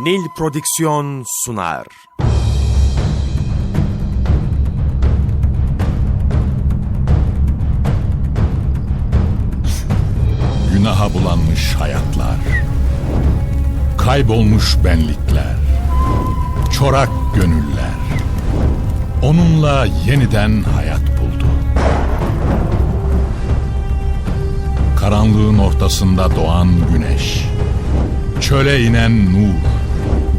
Nil Prodüksiyon sunar. Günaha bulanmış hayatlar. Kaybolmuş benlikler. Çorak gönüller. Onunla yeniden hayat buldu. Karanlığın ortasında doğan güneş. Çöle inen nur.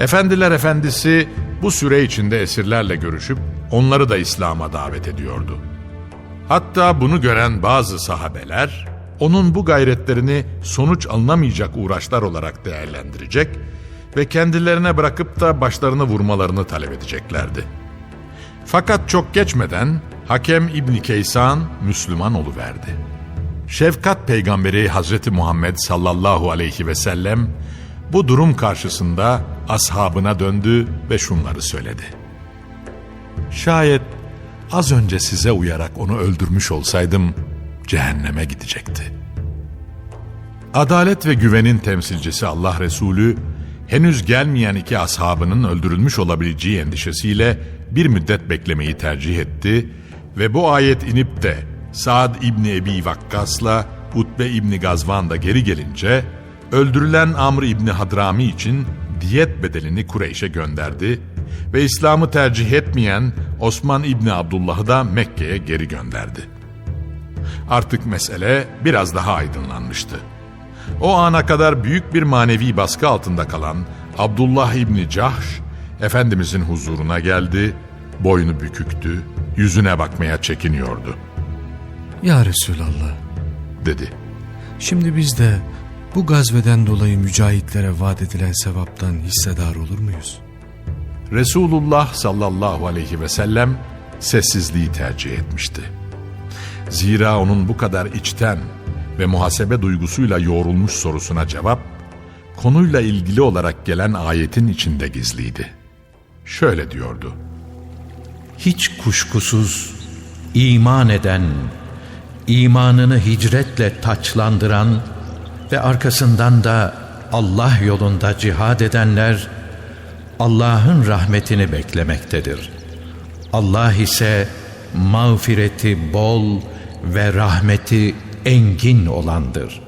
Efendiler Efendisi bu süre içinde esirlerle görüşüp onları da İslam'a davet ediyordu. Hatta bunu gören bazı sahabeler onun bu gayretlerini sonuç alınamayacak uğraşlar olarak değerlendirecek ve kendilerine bırakıp da başlarını vurmalarını talep edeceklerdi. Fakat çok geçmeden Hakem İbni Keysan Müslüman oluverdi. Şefkat peygamberi Hazreti Muhammed sallallahu aleyhi ve sellem bu durum karşısında ashabına döndü ve şunları söyledi. Şayet Az önce size uyarak onu öldürmüş olsaydım cehenneme gidecekti. Adalet ve güvenin temsilcisi Allah Resulü henüz gelmeyen iki ashabının öldürülmüş olabileceği endişesiyle bir müddet beklemeyi tercih etti ve bu ayet inip de Saad İbni Ebi Vakkas'la Utbe İbni Gazvan da geri gelince öldürülen Amr İbni Hadrami için diyet bedelini Kureyş'e gönderdi ve İslam'ı tercih etmeyen Osman İbni Abdullah'ı da Mekke'ye geri gönderdi. Artık mesele biraz daha aydınlanmıştı. O ana kadar büyük bir manevi baskı altında kalan Abdullah İbni Cahş, Efendimizin huzuruna geldi, boynu büküktü, yüzüne bakmaya çekiniyordu. Ya Resulallah, Dedi. şimdi biz de bu gazveden dolayı mücahitlere vaat edilen sevaptan hissedar olur muyuz? Resulullah sallallahu aleyhi ve sellem sessizliği tercih etmişti. Zira onun bu kadar içten ve muhasebe duygusuyla yoğrulmuş sorusuna cevap, konuyla ilgili olarak gelen ayetin içinde gizliydi. Şöyle diyordu. Hiç kuşkusuz iman eden, imanını hicretle taçlandıran ve arkasından da Allah yolunda cihad edenler Allah'ın rahmetini beklemektedir. Allah ise mağfireti bol ve rahmeti engin olandır.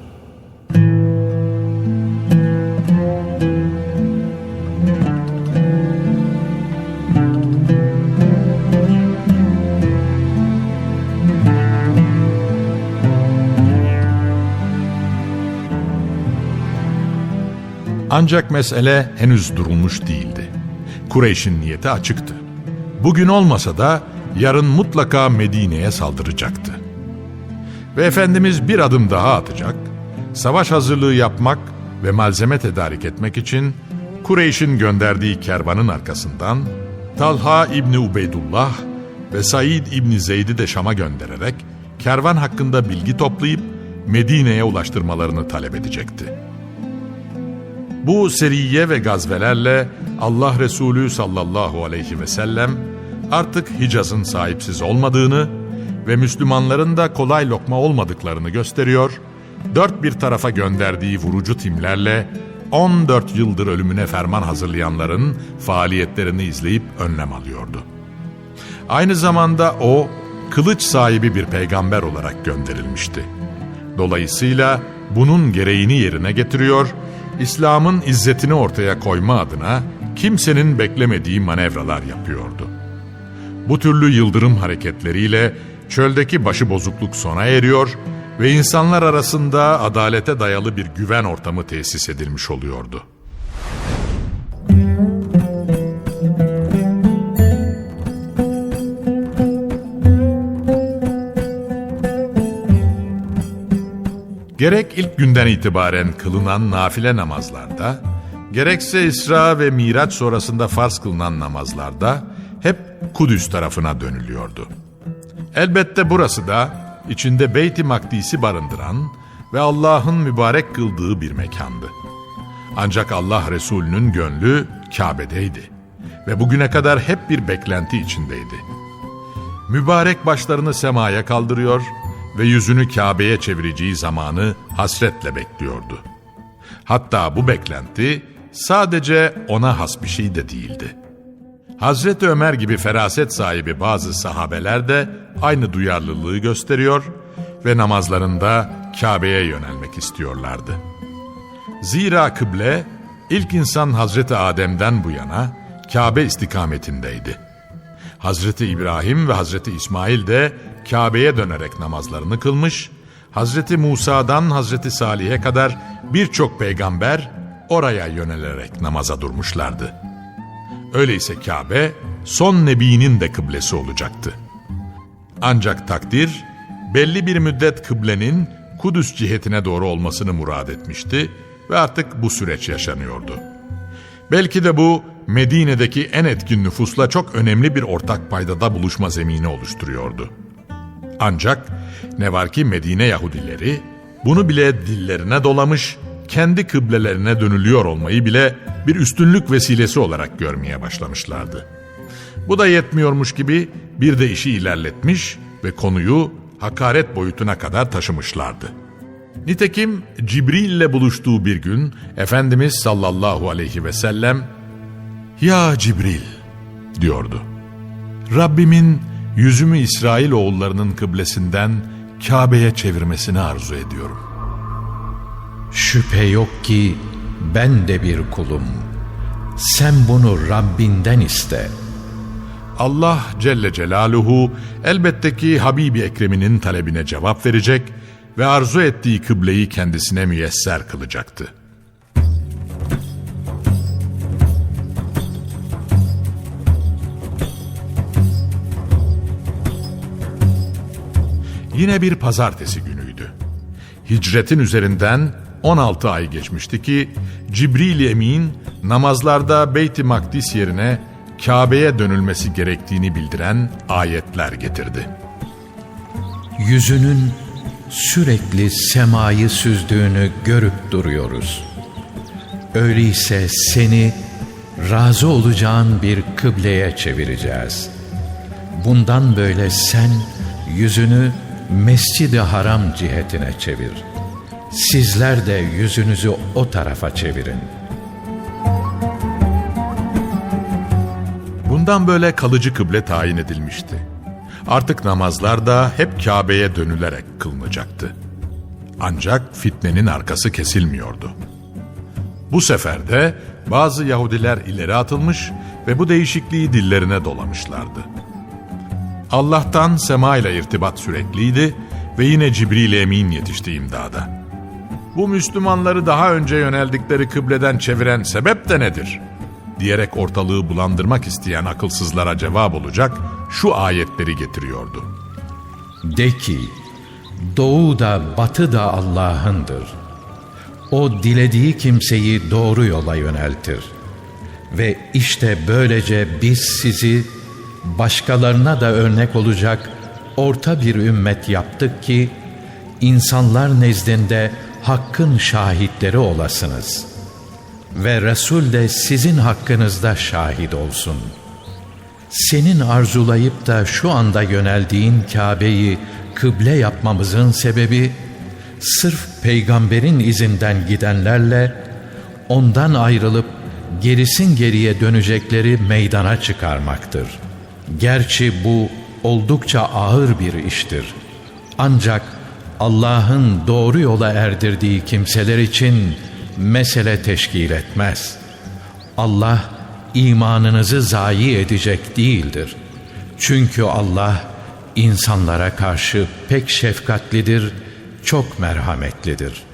Ancak mesele henüz durulmuş değildi. Kureyş'in niyeti açıktı. Bugün olmasa da yarın mutlaka Medine'ye saldıracaktı. Ve Efendimiz bir adım daha atacak, savaş hazırlığı yapmak ve malzeme tedarik etmek için Kureyş'in gönderdiği kervanın arkasından Talha İbni Ubeydullah ve Said İbni Zeyd'i de Şam'a göndererek kervan hakkında bilgi toplayıp Medine'ye ulaştırmalarını talep edecekti. Bu seriye ve gazvelerle Allah Resulü sallallahu aleyhi ve sellem artık Hicaz'ın sahipsiz olmadığını ve Müslümanların da kolay lokma olmadıklarını gösteriyor, dört bir tarafa gönderdiği vurucu timlerle 14 yıldır ölümüne ferman hazırlayanların faaliyetlerini izleyip önlem alıyordu. Aynı zamanda o, kılıç sahibi bir peygamber olarak gönderilmişti. Dolayısıyla bunun gereğini yerine getiriyor İslam'ın izzetini ortaya koyma adına kimsenin beklemediği manevralar yapıyordu. Bu türlü yıldırım hareketleriyle çöldeki başıbozukluk sona eriyor ve insanlar arasında adalete dayalı bir güven ortamı tesis edilmiş oluyordu. Gerek ilk günden itibaren kılınan nafile namazlarda, gerekse İsra ve Miraç sonrasında farz kılınan namazlarda hep Kudüs tarafına dönülüyordu. Elbette burası da içinde Beyt-i Makdis'i barındıran ve Allah'ın mübarek kıldığı bir mekandı. Ancak Allah Resulü'nün gönlü Kabe'deydi ve bugüne kadar hep bir beklenti içindeydi. Mübarek başlarını semaya kaldırıyor ve yüzünü Kabe'ye çevireceği zamanı hasretle bekliyordu. Hatta bu beklenti sadece ona has bir şey de değildi. Hazreti Ömer gibi feraset sahibi bazı sahabeler de aynı duyarlılığı gösteriyor ve namazlarında Kabe'ye yönelmek istiyorlardı. Zira kıble ilk insan Hazreti Adem'den bu yana Kabe istikametindeydi. Hazreti İbrahim ve Hazreti İsmail de Kabe'ye dönerek namazlarını kılmış, Hazreti Musa'dan Hazreti Salih'e kadar birçok peygamber oraya yönelerek namaza durmuşlardı. Öyleyse Kabe son nebinin de kıblesi olacaktı. Ancak takdir belli bir müddet kıblenin Kudüs cihetine doğru olmasını murad etmişti ve artık bu süreç yaşanıyordu. Belki de bu Medine'deki en etkin nüfusla çok önemli bir ortak paydada buluşma zemini oluşturuyordu. Ancak ne var ki Medine Yahudileri bunu bile dillerine dolamış, kendi kıblelerine dönülüyor olmayı bile bir üstünlük vesilesi olarak görmeye başlamışlardı. Bu da yetmiyormuş gibi bir de işi ilerletmiş ve konuyu hakaret boyutuna kadar taşımışlardı. Nitekim Cibril ile buluştuğu bir gün Efendimiz sallallahu aleyhi ve sellem ''Ya Cibril'' diyordu. ''Rabbimin yüzümü İsrail oğullarının kıblesinden Kabe'ye çevirmesini arzu ediyorum.'' Şüphe yok ki ben de bir kulum. Sen bunu Rabbinden iste. Allah Celle Celaluhu elbette ki Habibi Ekrem'inin talebine cevap verecek ve arzu ettiği kıbleyi kendisine müyesser kılacaktı. Yine bir pazartesi günüydü. Hicretin üzerinden 16 ay geçmişti ki Cibril Emin namazlarda Beyt-i Makdis yerine Kabe'ye dönülmesi gerektiğini bildiren ayetler getirdi. Yüzünün sürekli semayı süzdüğünü görüp duruyoruz. Öyleyse seni razı olacağın bir kıbleye çevireceğiz. Bundan böyle sen yüzünü Mescid-i Haram cihetine çevir. Sizler de yüzünüzü o tarafa çevirin. Bundan böyle kalıcı kıble tayin edilmişti. Artık namazlar da hep Kabe'ye dönülerek kılınacaktı. Ancak fitnenin arkası kesilmiyordu. Bu sefer de bazı Yahudiler ileri atılmış ve bu değişikliği dillerine dolamışlardı. Allah'tan sema ile irtibat sürekliydi ve yine Cibril Emin yetişti imdada. Bu Müslümanları daha önce yöneldikleri kıbleden çeviren sebep de nedir? Diyerek ortalığı bulandırmak isteyen akılsızlara cevap olacak şu ayetleri getiriyordu. De ki, doğu da batı da Allah'ındır. O dilediği kimseyi doğru yola yöneltir. Ve işte böylece biz sizi başkalarına da örnek olacak orta bir ümmet yaptık ki, insanlar nezdinde hakkın şahitleri olasınız. Ve Resul de sizin hakkınızda şahit olsun. Senin arzulayıp da şu anda yöneldiğin Kabe'yi kıble yapmamızın sebebi, sırf peygamberin izinden gidenlerle ondan ayrılıp gerisin geriye dönecekleri meydana çıkarmaktır. Gerçi bu oldukça ağır bir iştir. Ancak Allah'ın doğru yola erdirdiği kimseler için mesele teşkil etmez. Allah imanınızı zayi edecek değildir. Çünkü Allah insanlara karşı pek şefkatlidir, çok merhametlidir.''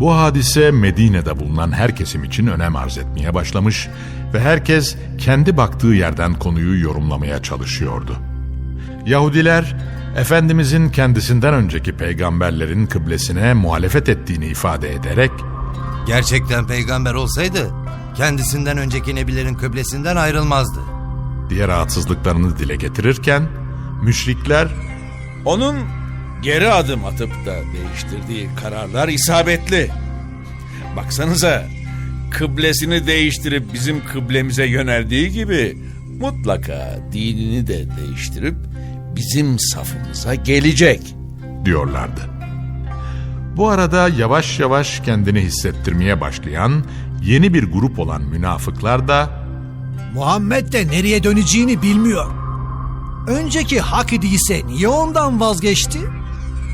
Bu hadise Medine'de bulunan her kesim için önem arz etmeye başlamış ve herkes kendi baktığı yerden konuyu yorumlamaya çalışıyordu. Yahudiler, Efendimizin kendisinden önceki peygamberlerin kıblesine muhalefet ettiğini ifade ederek, Gerçekten peygamber olsaydı kendisinden önceki nebilerin kıblesinden ayrılmazdı. diğer rahatsızlıklarını dile getirirken, müşrikler Onun geri adım atıp da değiştirdiği kararlar isabetli. Baksanıza kıblesini değiştirip bizim kıblemize yöneldiği gibi mutlaka dinini de değiştirip bizim safımıza gelecek. diyorlardı. Bu arada yavaş yavaş kendini hissettirmeye başlayan yeni bir grup olan münafıklar da Muhammed de nereye döneceğini bilmiyor. Önceki hak idiyse niye ondan vazgeçti?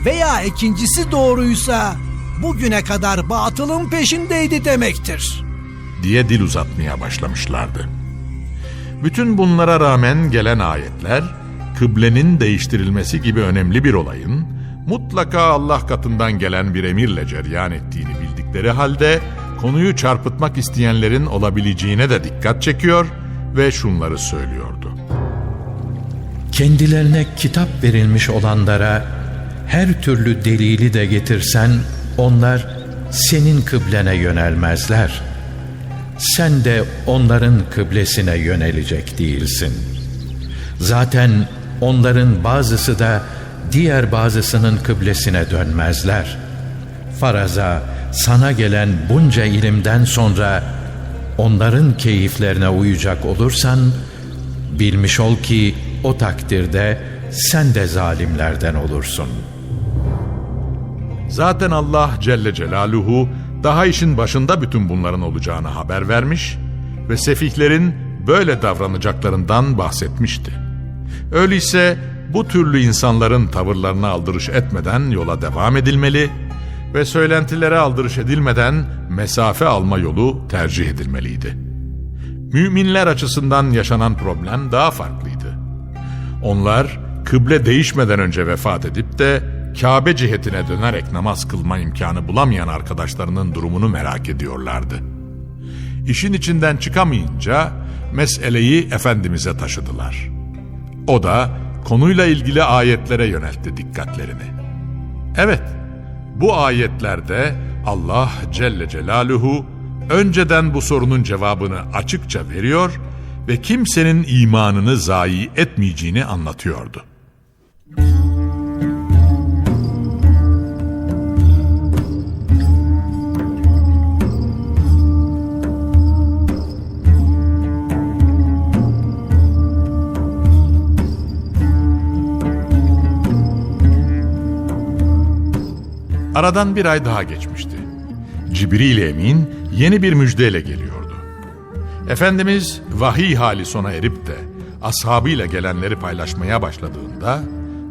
Veya ikincisi doğruysa bugüne kadar batılın peşindeydi demektir. diye dil uzatmaya başlamışlardı. Bütün bunlara rağmen gelen ayetler, kıblenin değiştirilmesi gibi önemli bir olayın, mutlaka Allah katından gelen bir emirle cereyan ettiğini bildikleri halde, konuyu çarpıtmak isteyenlerin olabileceğine de dikkat çekiyor ve şunları söylüyordu. kendilerine kitap verilmiş olanlara her türlü delili de getirsen onlar senin kıblene yönelmezler. Sen de onların kıblesine yönelecek değilsin. Zaten onların bazısı da diğer bazısının kıblesine dönmezler. Faraza sana gelen bunca ilimden sonra onların keyiflerine uyacak olursan Bilmiş ol ki o takdirde sen de zalimlerden olursun. Zaten Allah Celle Celaluhu daha işin başında bütün bunların olacağını haber vermiş ve sefihlerin böyle davranacaklarından bahsetmişti. Öyleyse bu türlü insanların tavırlarına aldırış etmeden yola devam edilmeli ve söylentilere aldırış edilmeden mesafe alma yolu tercih edilmeliydi. Müminler açısından yaşanan problem daha farklıydı. Onlar kıble değişmeden önce vefat edip de Kabe cihetine dönerek namaz kılma imkanı bulamayan arkadaşlarının durumunu merak ediyorlardı. İşin içinden çıkamayınca meseleyi Efendimiz'e taşıdılar. O da konuyla ilgili ayetlere yöneltti dikkatlerini. Evet, bu ayetlerde Allah Celle Celaluhu önceden bu sorunun cevabını açıkça veriyor ve kimsenin imanını zayi etmeyeceğini anlatıyordu. Aradan bir ay daha geçmişti. Cibril Emin yeni bir müjdeyle geliyordu. Efendimiz vahiy hali sona erip de ashabıyla gelenleri paylaşmaya başladığında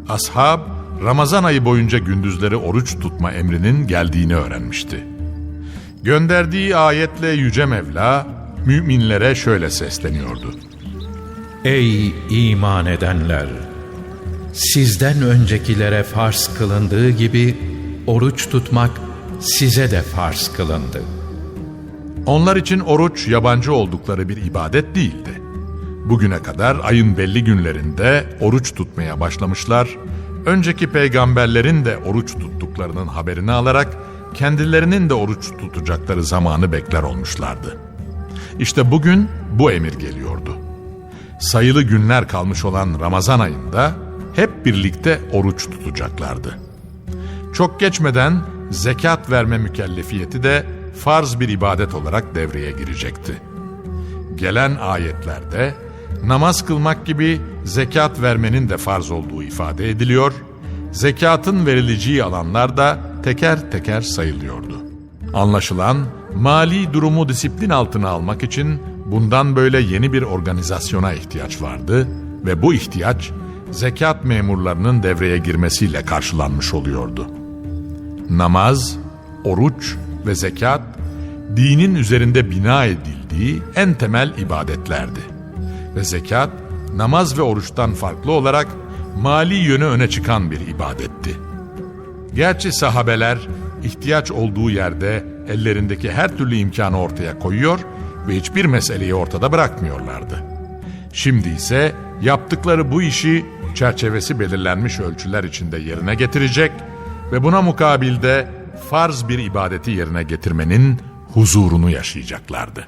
ashab Ramazan ayı boyunca gündüzleri oruç tutma emrinin geldiğini öğrenmişti. Gönderdiği ayetle Yüce Mevla müminlere şöyle sesleniyordu. Ey iman edenler! Sizden öncekilere farz kılındığı gibi oruç tutmak size de farz kılındı. Onlar için oruç yabancı oldukları bir ibadet değildi. Bugüne kadar ayın belli günlerinde oruç tutmaya başlamışlar, önceki peygamberlerin de oruç tuttuklarının haberini alarak kendilerinin de oruç tutacakları zamanı bekler olmuşlardı. İşte bugün bu emir geliyordu. Sayılı günler kalmış olan Ramazan ayında hep birlikte oruç tutacaklardı. Çok geçmeden zekat verme mükellefiyeti de farz bir ibadet olarak devreye girecekti. Gelen ayetlerde namaz kılmak gibi zekat vermenin de farz olduğu ifade ediliyor, zekatın verileceği alanlar da teker teker sayılıyordu. Anlaşılan mali durumu disiplin altına almak için bundan böyle yeni bir organizasyona ihtiyaç vardı ve bu ihtiyaç zekat memurlarının devreye girmesiyle karşılanmış oluyordu. Namaz, oruç ve zekat dinin üzerinde bina edildiği en temel ibadetlerdi. Ve zekat namaz ve oruçtan farklı olarak mali yönü öne çıkan bir ibadetti. Gerçi sahabeler ihtiyaç olduğu yerde ellerindeki her türlü imkanı ortaya koyuyor ve hiçbir meseleyi ortada bırakmıyorlardı. Şimdi ise yaptıkları bu işi çerçevesi belirlenmiş ölçüler içinde yerine getirecek ve buna mukabilde farz bir ibadeti yerine getirmenin huzurunu yaşayacaklardı.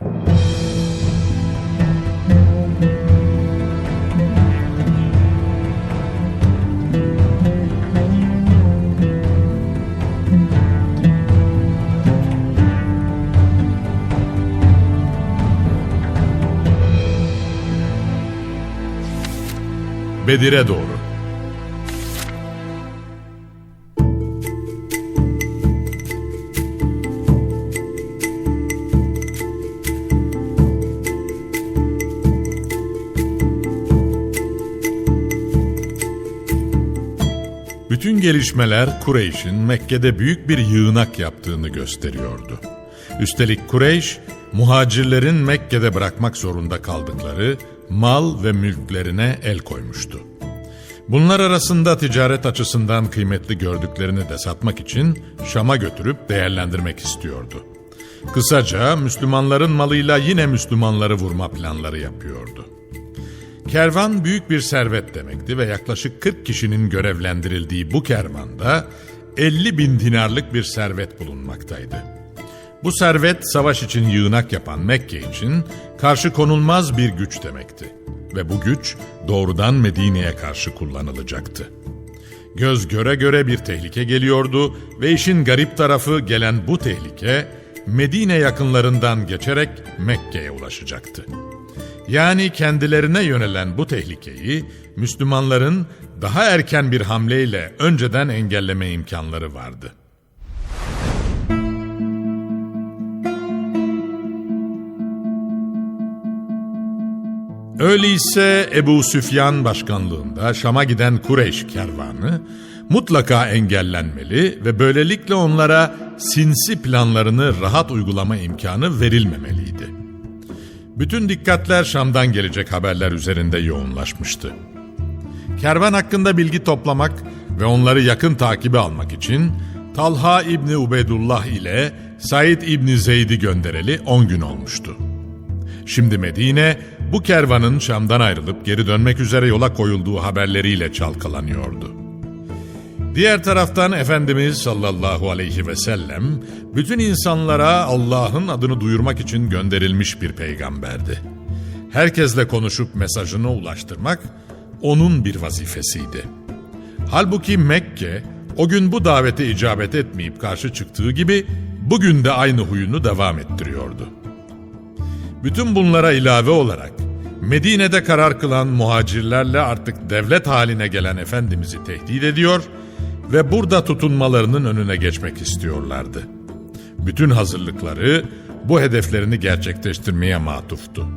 Bedir'e doğru. Gelişmeler Kureyş'in Mekke'de büyük bir yığınak yaptığını gösteriyordu. Üstelik Kureyş, muhacirlerin Mekke'de bırakmak zorunda kaldıkları mal ve mülklerine el koymuştu. Bunlar arasında ticaret açısından kıymetli gördüklerini de satmak için Şam'a götürüp değerlendirmek istiyordu. Kısaca Müslümanların malıyla yine Müslümanları vurma planları yapıyordu. Kervan büyük bir servet demekti ve yaklaşık 40 kişinin görevlendirildiği bu kervanda 50 bin dinarlık bir servet bulunmaktaydı. Bu servet savaş için yığınak yapan Mekke için karşı konulmaz bir güç demekti. Ve bu güç doğrudan Medine'ye karşı kullanılacaktı. Göz göre göre bir tehlike geliyordu ve işin garip tarafı gelen bu tehlike Medine yakınlarından geçerek Mekke'ye ulaşacaktı. Yani kendilerine yönelen bu tehlikeyi Müslümanların daha erken bir hamleyle önceden engelleme imkanları vardı. Öyleyse Ebu Süfyan başkanlığında Şam'a giden Kureyş kervanı mutlaka engellenmeli ve böylelikle onlara sinsi planlarını rahat uygulama imkanı verilmemeliydi. Bütün dikkatler Şam'dan gelecek haberler üzerinde yoğunlaşmıştı. Kervan hakkında bilgi toplamak ve onları yakın takibe almak için Talha İbni Ubeydullah ile Said İbni Zeyd'i göndereli 10 gün olmuştu. Şimdi Medine bu kervanın Şam'dan ayrılıp geri dönmek üzere yola koyulduğu haberleriyle çalkalanıyordu. Diğer taraftan Efendimiz sallallahu aleyhi ve sellem bütün insanlara Allah'ın adını duyurmak için gönderilmiş bir peygamberdi. Herkesle konuşup mesajını ulaştırmak onun bir vazifesiydi. Halbuki Mekke o gün bu davete icabet etmeyip karşı çıktığı gibi bugün de aynı huyunu devam ettiriyordu. Bütün bunlara ilave olarak Medine'de karar kılan muhacirlerle artık devlet haline gelen Efendimiz'i tehdit ediyor ve burada tutunmalarının önüne geçmek istiyorlardı. Bütün hazırlıkları bu hedeflerini gerçekleştirmeye matuftu.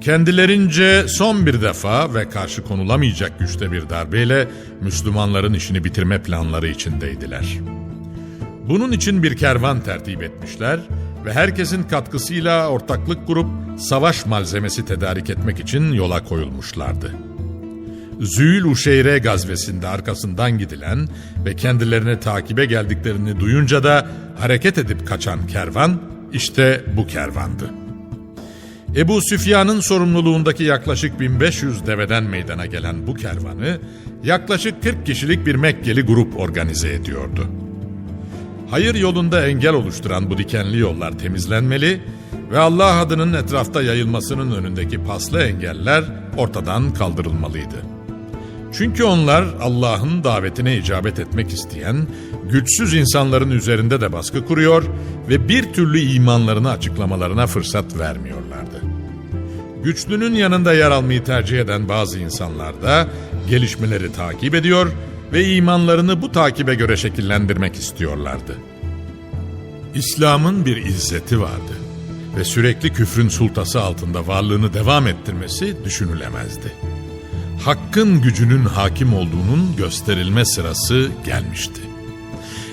Kendilerince son bir defa ve karşı konulamayacak güçte bir darbeyle Müslümanların işini bitirme planları içindeydiler. Bunun için bir kervan tertip etmişler ve herkesin katkısıyla ortaklık kurup savaş malzemesi tedarik etmek için yola koyulmuşlardı. Zül Uşeyre gazvesinde arkasından gidilen ve kendilerine takibe geldiklerini duyunca da hareket edip kaçan kervan işte bu kervandı. Ebu Süfyan'ın sorumluluğundaki yaklaşık 1500 deveden meydana gelen bu kervanı yaklaşık 40 kişilik bir Mekkeli grup organize ediyordu. Hayır yolunda engel oluşturan bu dikenli yollar temizlenmeli ve Allah adının etrafta yayılmasının önündeki paslı engeller ortadan kaldırılmalıydı. Çünkü onlar Allah'ın davetine icabet etmek isteyen güçsüz insanların üzerinde de baskı kuruyor ve bir türlü imanlarını açıklamalarına fırsat vermiyorlardı. Güçlünün yanında yer almayı tercih eden bazı insanlar da gelişmeleri takip ediyor ve imanlarını bu takibe göre şekillendirmek istiyorlardı. İslam'ın bir izzeti vardı ve sürekli küfrün sultası altında varlığını devam ettirmesi düşünülemezdi. Hakkın gücünün hakim olduğunun gösterilme sırası gelmişti.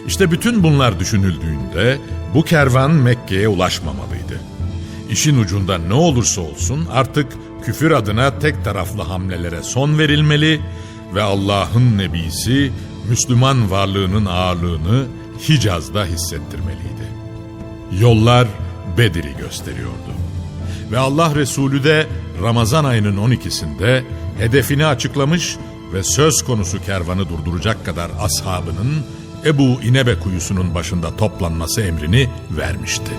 İşte bütün bunlar düşünüldüğünde bu kervan Mekke'ye ulaşmamalıydı. İşin ucunda ne olursa olsun artık küfür adına tek taraflı hamlelere son verilmeli ve Allah'ın nebisi Müslüman varlığının ağırlığını Hicaz'da hissettirmeliydi. Yollar Bedir'i gösteriyordu. Ve Allah Resulü de Ramazan ayının 12'sinde hedefini açıklamış ve söz konusu kervanı durduracak kadar ashabının Ebu İnebe kuyusunun başında toplanması emrini vermişti.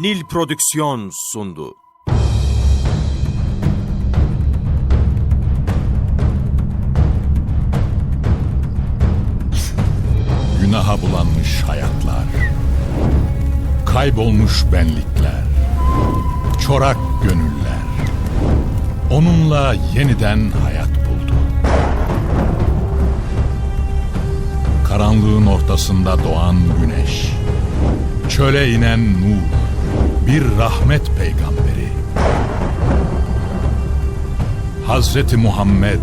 Nil Prodüksiyon sundu. Günaha bulanmış hayatlar, kaybolmuş benlikler, çorak gönüller, onunla yeniden hayat buldu. Karanlığın ortasında doğan güneş, çöle inen nur, bir rahmet peygamberi. Hazreti Muhammed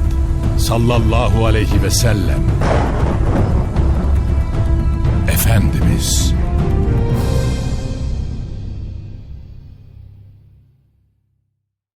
sallallahu aleyhi ve sellem Efendimiz